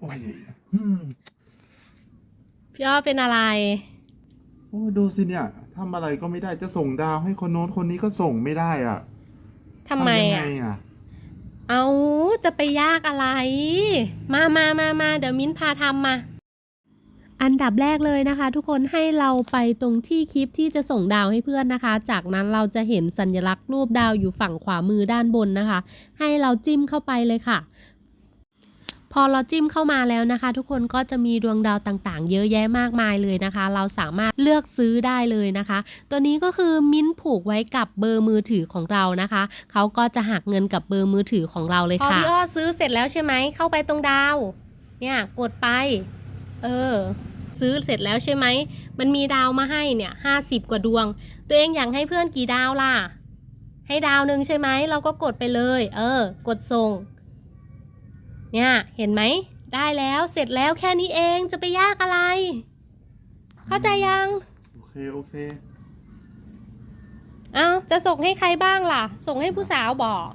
โอ้ยอืมพี่อ้อเป็นอะไร โอ้ยดูสิเนี่ยทำอะไรก็ไม่ได้จะส่งดาวให้คนโน้นคนนี้ก็ส่งไม่ได้อะทำไมยังอะ ไงอะ เอาจะไปยากอะไร มามามามาเดี๋ยวมิ้นพาทำมา อันดับแรกเลยนะคะ ทุกคนให้เราไปตรงที่คลิปที่จะส่งดาวให้เพื่อนนะคะ จากนั้นเราจะเห็นสัญลักษณ์รูปดาวอยู่ฝั่งขวามือด้านบนนะคะ ให้เราจิ้มเข้าไปเลยค่ะ พอเราจิ้มเข้ามาแล้วนะคะ ทุกคนก็จะมีดวงดาวต่างๆ เยอะแยะมากมายเลยนะคะ เราสามารถเลือกซื้อได้เลยนะคะ ตัวนี้ก็คือมิ้นผูกไว้กับเบอร์มือถือของเรานะคะเขาก็จะหักเงินกับเบอร์มือถือของเราเลยค่ะพอพี่อ้อซื้อเสร็จแล้วใช่ไหมเข้าไปตรงดาว เนี่ยกดไป เออ ซื้อเสร็จแล้วใช่ไหมมันมีดาวมาให้เนี่ยห้าสิบกว่าดวง ตัวเองอยากให้เพื่อนกี่ดาวล่ะให้ดาวหนึ่งใช่ไหมเราก็กดไปเลย เออ กดส่ง เนี่ยเห็นไหมได้แล้วเสร็จแล้วแค่นี้เองจะไปยากอะไร เข้าใจยัง โอเค โอเค เอาจะส่งให้ใครบ้างล่ะ ส่งให้ผู้สาวบอก